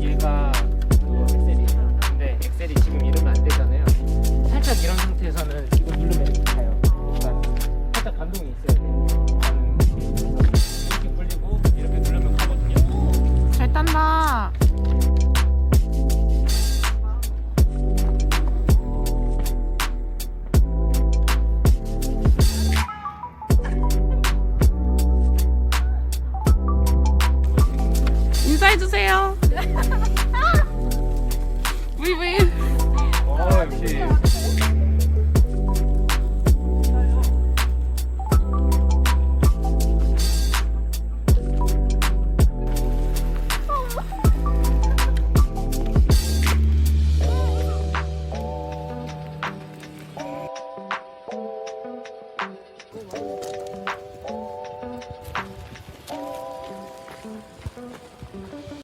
얘가 그 엑셀이 근데 엑셀이 지금 이러면 안 되잖아요. 살짝 이런 상태에서는 인사해주세요. 브이브이. 어 역시.